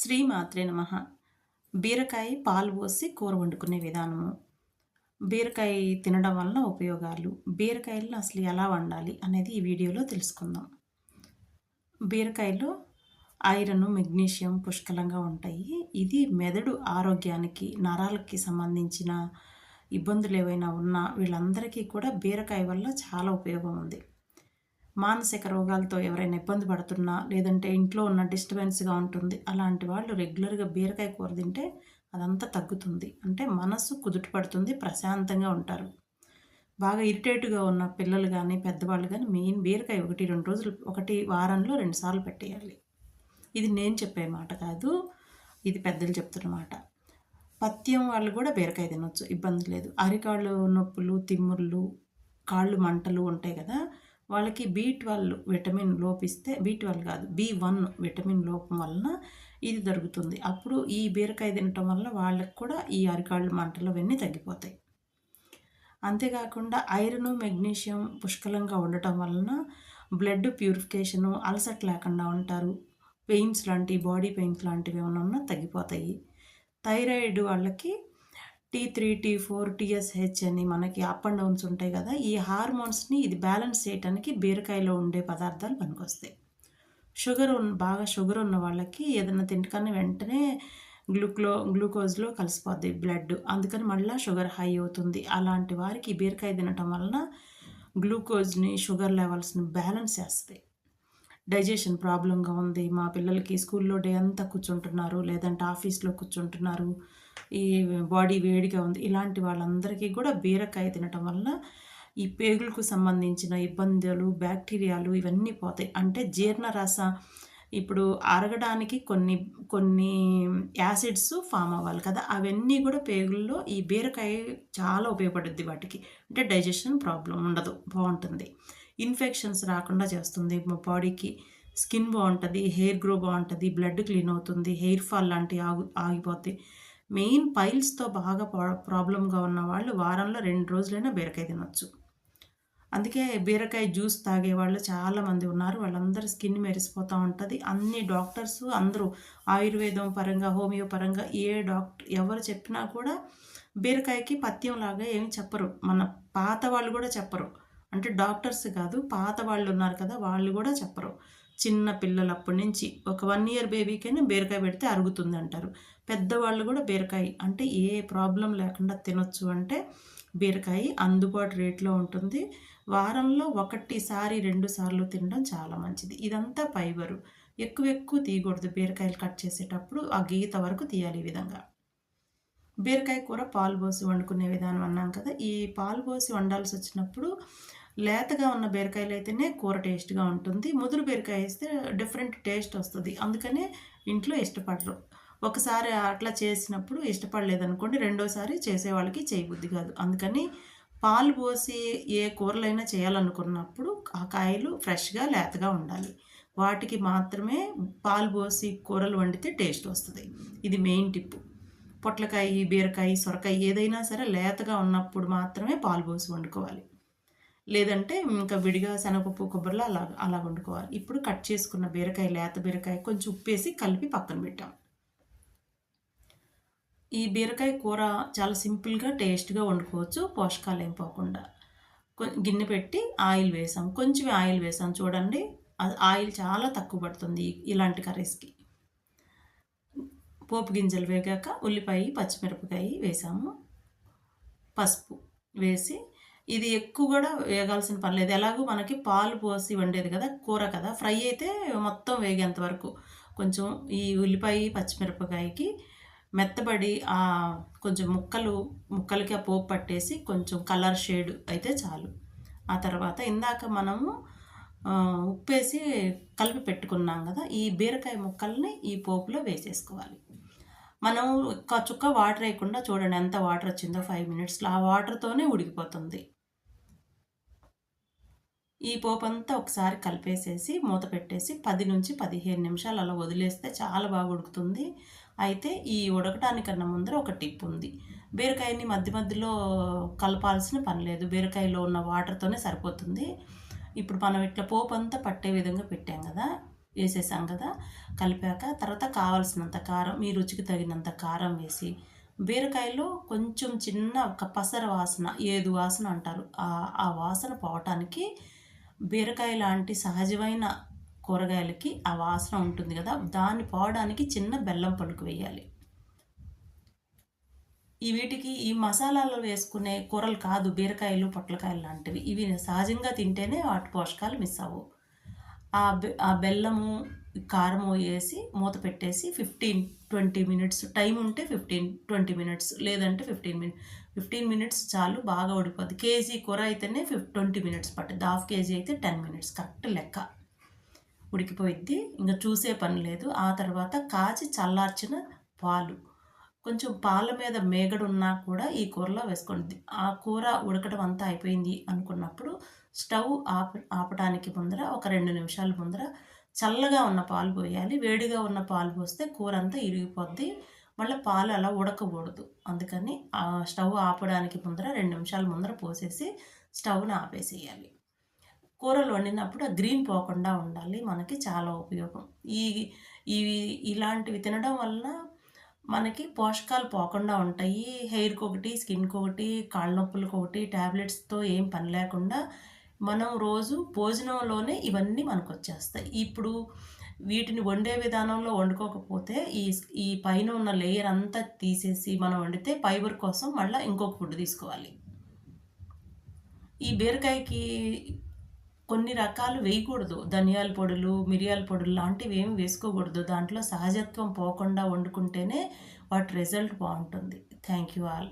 శ్రీమాత్రే నమ. బీరకాయ పాలు పోసి కూర వండుకునే విధానము. బీరకాయ తినడం వలన ఉపయోగాలు. బీరకాయలను అసలు ఎలా వండాలి అనేది ఈ వీడియోలో తెలుసుకుందాం. బీరకాయలో ఐరన్ మెగ్నీషియం పుష్కలంగా ఉంటాయి. ఇది మెదడు ఆరోగ్యానికి నరాలకి సంబంధించిన ఇబ్బందులు ఏవైనా ఉన్నా వీళ్ళందరికీ కూడా బీరకాయ వల్ల చాలా ఉపయోగం ఉంది. మానసిక రోగాలతో ఎవరైనా ఇబ్బంది పడుతున్నా లేదంటే ఇంట్లో ఉన్న డిస్టర్బెన్స్గా ఉంటుంది అలాంటి వాళ్ళు రెగ్యులర్గా బీరకాయ కూర తింటే అదంతా తగ్గుతుంది. అంటే మనస్సు కుదుట పడుతుంది ప్రశాంతంగా ఉంటారు. బాగా ఇరిటేట్గా ఉన్న పిల్లలు కానీ పెద్దవాళ్ళు కానీ మెయిన్ బీరకాయ ఒకటి రెండు రోజులు ఒకటి వారంలో రెండుసార్లు పెట్టేయాలి. ఇది నేను చెప్పే మాట కాదు ఇది పెద్దలు చెప్తున్న మాట. పత్యం వాళ్ళు కూడా బీరకాయ తినొచ్చు ఇబ్బంది లేదు. అరికాళ్ళు నొప్పులు తిమ్ముర్లు కాళ్ళు మంటలు ఉంటాయి కదా వాళ్ళకి బీ ట్వెల్వ్ విటమిన్ లోపిస్తే బీ ట్వెల్వ్ కాదు బీ వన్ విటమిన్ లోపం వలన ఇది దొరుకుతుంది అప్పుడు ఈ బీరకాయ తినటం వల్ల వాళ్ళకి కూడా ఈ అరికాళ్ళు మంటలు అవన్నీ తగ్గిపోతాయి. అంతేకాకుండా ఐరన్ మెగ్నీషియం పుష్కలంగా ఉండటం వలన బ్లడ్ ప్యూరిఫికేషను అలసట్ లేకుండా ఉంటారు. పెయిన్స్ లాంటి బాడీ పెయిన్స్ లాంటివి ఏమైనా ఉన్నా తగ్గిపోతాయి. థైరాయిడ్ వాళ్ళకి T three T four TSH అని మనకి అప్ అండ్ డౌన్స్ ఉంటాయి కదా ఈ హార్మోన్స్ని ఇది బ్యాలెన్స్ చేయడానికి బీరకాయలో ఉండే పదార్థాలు పనికొస్తాయి. షుగర్ ఉన్న బాగా షుగర్ ఉన్న వాళ్ళకి ఏదైనా తింటకన్నా వెంటనే గ్లూక్లో గ్లూకోజ్లో కలిసిపోద్ది బ్లడ్ అందుకని మళ్ళీ షుగర్ హై అవుతుంది. అలాంటి వారికి బీరకాయ తినటం వలన గ్లూకోజ్ని షుగర్ లెవెల్స్ని బ్యాలెన్స్ చేస్తాయి. డైజెషన్ ప్రాబ్లంగా ఉంది. మా పిల్లలకి స్కూల్లో డే అంతా కూర్చుంటున్నారు లేదంటే ఆఫీస్లో కూర్చుంటున్నారు. ఈ బాడీ వేడిగా ఉంది. ఇలాంటి వాళ్ళందరికీ కూడా బీరకాయ తినటం వల్ల ఈ పేగులకు సంబంధించిన ఇబ్బందులు బ్యాక్టీరియాలు ఇవన్నీ పోతాయి. అంటే జీర్ణరస ఇప్పుడు అరగడానికి కొన్ని కొన్ని యాసిడ్స్ ఫామ్ అవ్వాలి కదా. అవన్నీ కూడా పేగుల్లో ఈ బీరకాయ చాలా ఉపయోగపడుద్ది వాటికి. అంటే డైజెషన్ ప్రాబ్లం ఉండదు. బాగుంటుంది. ఇన్ఫెక్షన్స్ రాకుండా చేస్తుంది మా బాడీకి. స్కిన్ బాగుంటుంది హెయిర్ గ్రో బాగుంటుంది బ్లడ్ క్లీన్ అవుతుంది హెయిర్ ఫాల్ లాంటివి ఆగు ఆగిపోతాయి. మెయిన్ పైల్స్తో బాగా ప్రాబ్లంగా ఉన్న వాళ్ళు వారంలో రెండు రోజులైనా బీరకాయ తినొచ్చు. అందుకే బీరకాయ జ్యూస్ తాగే వాళ్ళు చాలామంది ఉన్నారు. వాళ్ళందరూ స్కిన్ మెరిసిపోతూ ఉంటుంది. అన్ని డాక్టర్స్ అందరూ ఆయుర్వేదం పరంగా హోమియో పరంగా ఏ డాక్టర్ ఎవరు చెప్పినా కూడా బీరకాయకి పథ్యం లాగా ఏమి చెప్పరు. మన పాత వాళ్ళు కూడా చెప్పరు. అంటే డాక్టర్స్ కాదు పాత వాళ్ళు ఉన్నారు కదా వాళ్ళు కూడా చెప్పరు. చిన్న పిల్లలప్పటి నుంచి ఒక వన్ ఇయర్ బేబీకైనా బీరకాయ పెడితే అరుగుతుంది అంటారు పెద్దవాళ్ళు కూడా బీరకాయ అంటే ఏ ప్రాబ్లం లేకుండా తినొచ్చు అంటే బీరకాయ అందుబాటు రేట్లో ఉంటుంది. వారంలో ఒకటిసారి రెండు సార్లు తినడం చాలా మంచిది. ఇదంతా ఫైబరు ఎక్కువ ఎక్కువ తీయకూడదు బీరకాయలు కట్ చేసేటప్పుడు. ఆ గీత వరకు తీయాలి ఈ విధంగా. బీరకాయ కూర పాలు పోసి వండుకునే విధానం అన్నాం కదా. ఈ పాలు పోసి వండాల్సి వచ్చినప్పుడు లేతగా ఉన్న బీరకాయలు అయితేనే కూర టేస్ట్గా ఉంటుంది. ముదురు బీరకాయ వేస్తే డిఫరెంట్ టేస్ట్ వస్తుంది. అందుకనే ఇంట్లో ఇష్టపడరు. ఒకసారి అట్లా చేసినప్పుడు ఇష్టపడలేదనుకోండి రెండోసారి చేసేవాళ్ళకి చేయబుద్ధి కాదు. అందుకని పాలు పోసి ఏ కూరలైనా చేయాలనుకున్నప్పుడు ఆ కాయలు ఫ్రెష్గా లేతగా ఉండాలి. వాటికి మాత్రమే పాలు పోసి కూరలు వండితే టేస్ట్ వస్తుంది. ఇది మెయిన్ టిప్పు. పొట్లకాయ బీరకాయ సొరకాయ ఏదైనా సరే లేతగా ఉన్నప్పుడు మాత్రమే పాలు పోసి వండుకోవాలి. లేదంటే ఇంకా విడిగా శనగపప్పు కొబ్బరిలో అలా అలా వండుకోవాలి. ఇప్పుడు కట్ చేసుకున్న బీరకాయ లేత బీరకాయ కొంచెం ఉప్పేసి కలిపి పక్కన పెట్టాం. ఈ బీరకాయ కూర చాలా సింపుల్గా టేస్ట్గా వండుకోవచ్చు. పోషకాలు ఏం పోకుండా. గిన్నె పెట్టి ఆయిల్ వేసాం. కొంచెం ఆయిల్ వేసాం చూడండి. ఆయిల్ చాలా తక్కువ పడుతుంది ఇలాంటి కర్రీస్కి. పోపు గింజలు వేగాక ఉల్లిపాయ పచ్చిమిరపకాయ వేసాము. పసుపు వేసి ఇది ఎక్కువ కూడా వేగాల్సిన పని లేదు. ఎలాగో మనకి పాలు పోసి వండేది కదా కూర కదా. ఫ్రై అయితే మొత్తం వేగేంత వరకు. కొంచెం ఈ ఉల్లిపాయ పచ్చిమిరపకాయకి మెత్తబడి ఆ కొంచెం ముక్కలు ముక్కలకి ఆ పోపు పట్టేసి కొంచెం కలర్ షేడ్ అయితే చాలు. ఆ తర్వాత ఇందాక మనము ఉప్పేసి కలిపి పెట్టుకున్నాం కదా ఈ బీరకాయ ముక్కల్ని ఈ పోపులో వేసేసుకోవాలి. మనం ఒక్క చుక్క వాటర్ వేయకుండా చూడండి ఎంత వాటర్ వచ్చిందో ఫైవ్ మినిట్స్లో ఆ వాటర్తోనే ఉడికిపోతుంది. ఈ పోపు అంతా ఒకసారి కలిపేసేసి మూత పెట్టేసి పది నుంచి పదిహేను నిమిషాలు అలా వదిలేస్తే చాలా బాగా ఉడుకుతుంది. అయితే ఈ ఉడకటానికన్నా ముందర ఒక టిప్ ఉంది. బీరకాయని మధ్య మధ్యలో కలపాల్సిన పని లేదు. బీరకాయలో ఉన్న వాటర్తోనే సరిపోతుంది. ఇప్పుడు మనం ఇట్లా పోపు అంతా పట్టే విధంగా పెట్టాం కదా వేసేసాం కదా కలిపాక తర్వాత కావాల్సినంత కారం మీ రుచికి తగినంత కారం వేసి బీరకాయలో కొంచెం చిన్న ఒక పసర వాసన ఏదు వాసన అంటారు? ఆ వాసన పోవటానికి బీరకాయ లాంటి సహజమైన కూరగాయలకి ఆ వాసన ఉంటుంది కదా దాన్ని పోవడానికి చిన్న బెల్లం పలుకు వేయాలి. ఈ వీటికి ఈ మసాలాలు వేసుకునే కూరలు కాదు బీరకాయలు పొట్లకాయలు లాంటివి. ఇవి సహజంగా తింటేనే వాటి పోషకాలు మిస్ అవ్వవు. ఆ బె ఆ బెల్లము కారం వేసి మూత పెట్టేసి ఫిఫ్టీన్ ట్వంటీ మినిట్స్ టైం ఉంటే ఫిఫ్టీన్ ట్వంటీ మినిట్స్ లేదంటే ఫిఫ్టీన్ మినిట్స్ ఫిఫ్టీన్ మినిట్స్ చాలు బాగా ఉడిపోద్ది. కేజీ కూర అయితేనే ఫిఫ్ ట్వంటీ మినిట్స్ పట్టుద్ది. హాఫ్ కేజీ అయితే టెన్ మినిట్స్ కరెక్ట్ లెక్క. ఉడికిపోయిద్ది. ఇంకా చూసే పని లేదు. ఆ తర్వాత కాచి చల్లార్చిన పాలు. కొంచెం పాల మీద మేగడు ఉన్నా కూడా ఈ కూరలో వేసుకోండి. ఆ కూర ఉడకడం అంతా అయిపోయింది అనుకున్నప్పుడు స్టవ్ ఆప ఆపడానికి ముందర ఒక రెండు నిమిషాల ముందర చల్లగా ఉన్న పాలు పోయాలి. వేడిగా ఉన్న పాలు పోస్తే కూర అంతా ఇరిగిపోద్ది. మళ్ళీ పాలు అలా ఉడకకూడదు. అందుకని ఆ స్టవ్ ఆపడానికి ముందర రెండు నిమిషాల ముందర పోసేసి స్టవ్ని ఆపేసేయాలి. కూరలు వండినప్పుడు ఆ గ్రీన్ పోకుండా ఉండాలి. మనకి చాలా ఉపయోగం. ఈ ఇవి ఇలాంటివి తినడం వలన మనకి పోషకాలు పోకుండా ఉంటాయి. హెయిర్కి ఒకటి స్కిన్కి ఒకటి కాళ్ళ నొప్పులకు ఒకటి ట్యాబ్లెట్స్తో ఏం పని లేకుండా మనం రోజు భోజనంలోనే ఇవన్నీ మనకు వచ్చేస్తాయి ఇప్పుడు వీటిని వండే విధానంలో వండుకోకపోతే ఈ ఈ పైన ఉన్న లేయర్ అంతా తీసేసి మనం వండితే ఫైబర్ కోసం మళ్ళీ ఇంకొక ఫుడ్ తీసుకోవాలి. ఈ బీరకాయకి కొన్ని రకాలు వేయకూడదు. ధనియాల పొడులు మిరియాల పొడులు లాంటివి ఏమి వేసుకోకూడదు. దాంట్లో సహజత్వం పోకుండా వండుకుంటేనే వాటి రిజల్ట్ బాగుంటుంది. Thank you all.